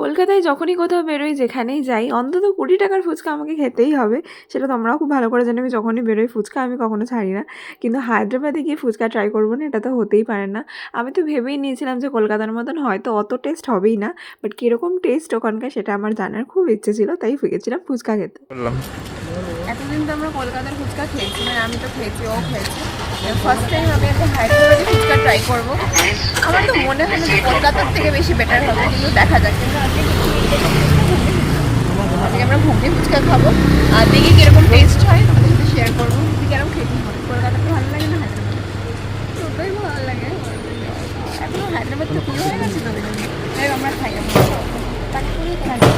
কলকাতায় যখনই কোথাও বেরোই যেখানেই যাই অন্তত কুড়ি টাকার ফুচকা আমাকে খেতেই হবে। সেটা তোমরাও খুব ভালো করে জানো আমি যখনই বেরোই ফুচকা আমি কখনো ছাড়ি না। কিন্তু হায়দ্রাবাদে গিয়ে ফুচকা ট্রাই করব না এটা তো হতেই পারে না। আমি তো ভেবেই নিয়েছিলাম যে কলকাতার মতন হয়তো অত টেস্ট হবেই না বাট কীরকম টেস্ট ওখানকার সেটা আমার জানার খুব ইচ্ছে ছিল তাই গেছিলাম ফুচকা খেতে। এতদিন তো আমরা কলকাতার ফুচকা খেয়েছি মানে আমি তো খেয়েছি ও খেয়েছি। ফার্স্ট টাইম আমি একটা হায়দ্রাবাদি ফুচকা ট্রাই করব। আমার তো মনে হয় না যে কলকাতার থেকে বেশি বেটার হবে, কিন্তু দেখা যাক। কিন্তু আজকে আমরা ঘুগনি ফুচকা খাব। আর দেখি কীরকম টেস্ট হয়, তোমাদের সাথে শেয়ার করব। তুই কেরকম খেতে হয় কলকাতাতে ভালো লাগে না হায়দ্রাবাদ? দুটোই ভালো লাগে। এখন হায়দ্রাবাদ তো প্রিয় হয়ে গেছে তাই আমরা খাই আমরা তাকে করেই খাই তো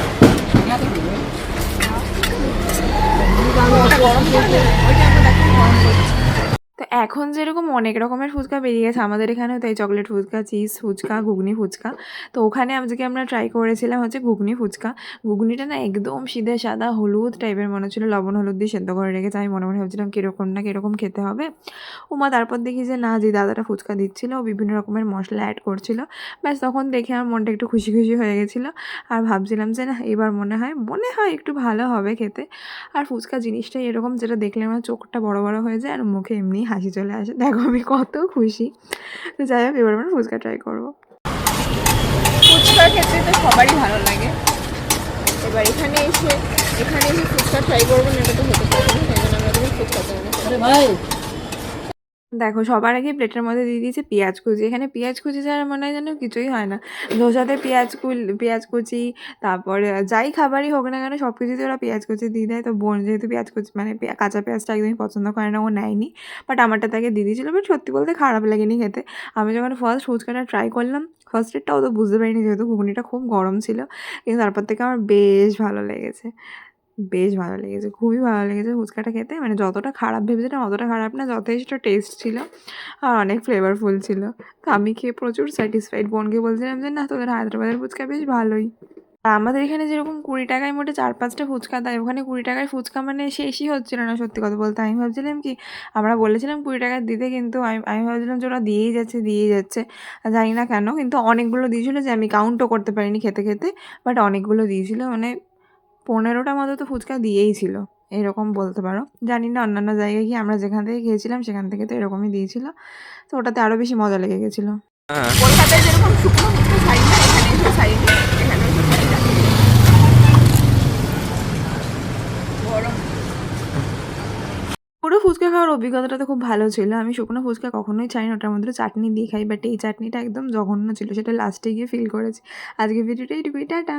এখন যেরকম অনেক রকমের ফুচকা বেরিয়ে গেছে, আমাদের এখানেও তাই চকলেট ফুচকা চিজ ফুচকা, ঘুগনি ফুচকা। তো ওখানে আজকে আমরা ট্রাই করেছিলাম হচ্ছে ঘুগনি ফুচকা। ঘুগনিটা না একদম সিধে সাদা, হলুদ টাইপের মনে হচ্ছিল, লবণ, হলুদ দিয়ে সেদ্ধ করে রেখেছে। আমি মনে মনে ভাবছিলাম কীরকম না কীরকম খেতে হবে। ওমা তারপর দেখি যে না, যে দাদাটা ফুচকা দিচ্ছিল, ও বিভিন্ন রকমের মশলা অ্যাড করছিল। ব্যাস তখন দেখে আমার মনটা একটু খুশি খুশি হয়ে গেছিল। আর ভাবছিলাম যে না, এবার মনে হয় মনে হয় একটু ভালো হবে খেতে। আর ফুচকা জিনিসটাই এরকম যেটা দেখলে আমার চোখটা বড় বড় হয়ে যায়, আর মুখে এমনি হাসি চলে আসে। দেখো আমি কত খুশি। তো যাই হোক এবার আমরা ফুচকা ট্রাই করব। ফুচকার ক্ষেত্রে তো সবারই ভালো লাগে। এবার এখানে এসে এখানে এসে ফুচকা ট্রাই করব না এটা তো হতে পারে না। আমরা ফুচকা ভাই দেখো, সবার আগে প্লেটের মধ্যে দিয়ে দিয়েছে পেঁয়াজ কুচি। এখানে পেঁয়াজ কুচি ছাড়া মনে হয় যেন কিছুই হয় না। ধোসাতে পেঁয়াজ কুল, পেঁয়াজ কুচি, তারপরে যাই খাবারই হোক না কেন সব কিছুতে ওরা পেঁয়াজ কুচি দিয়ে দেয়। তো বোন যেহেতু পেঁয়াজ কুচি মানে কাঁচা পেঁয়াজটা একদমই পছন্দ করে না, ও নেয়নি। বাট আমারটা তাকে দিয়ে দিয়েছিলো বাট সত্যি বলতে খারাপ লাগেনি খেতে। আমি যখন ফার্স্ট ফুচকাটা ট্রাই করলাম ফার্স্ট ডেটটাও তো বুঝতে পারিনি যেহেতু ঘুগনিটা খুব গরম ছিল। কিন্তু তারপর থেকে আমার বেশ ভালো লেগেছে। বেশ ভালো লেগেছে, খুবই ভালো লেগেছে ফুচকাটা খেতে। মানে যতটা খারাপ ভেবেছিলাম অতটা খারাপ না যথেষ্ট টেস্ট ছিল আর অনেক ফ্লেভারফুল ছিল। তো আমি খেয়ে প্রচুর স্যাটিসফাইড বোনকে বলছিলাম যে, না, তোদের হায়দ্রাবাদের ফুচকা বেশ ভালোই। আর আমাদের এখানে যেরকম কুড়ি টাকায় মোটে চার পাঁচটা ফুচকা দেয়, ওখানে কুড়ি টাকায় ফুচকা মানে শেষই হচ্ছিল না সত্যি কথা বলতে। আমি ভাবছিলাম কি, আমরা বলেছিলাম কুড়ি টাকা দিতে, কিন্তু আমি আমি ভাবছিলাম যে ওরা দিয়েই যাচ্ছে দিয়েই যাচ্ছে। জানি না কেন, কিন্তু অনেকগুলো দিয়েছিলো যে, আমি কাউন্টও করতে পারিনি খেতে খেতে বাট অনেকগুলো দিয়েছিল। মানে পনেরোটা মতো তো ফুচকা দিয়েই ছিল এরকম বলতে পারো। জানি না অন্যান্য জায়গায় গিয়ে আমরা যেখান থেকে খেয়েছিলাম সেখান থেকে তো এরকমই দিয়েছিল। তো ওটাতে আরও বেশি মজা লেগে গেছিল। কলকাতায় যেরকম শুকনো না এখানে এখানে পুরো ফুচকা খাওয়ার অভিজ্ঞতাটা তো খুব ভালো ছিল। আমি শুকনো ফুচকা কখনোই চাই না ওটার মধ্যে চাটনি দিয়ে খাই বাট এই চাটনিটা একদম জঘন্য ছিল সেটা লাস্টে গিয়ে ফিল করেছি। আজকে ভিডিওটা এইটুকুই টাটা।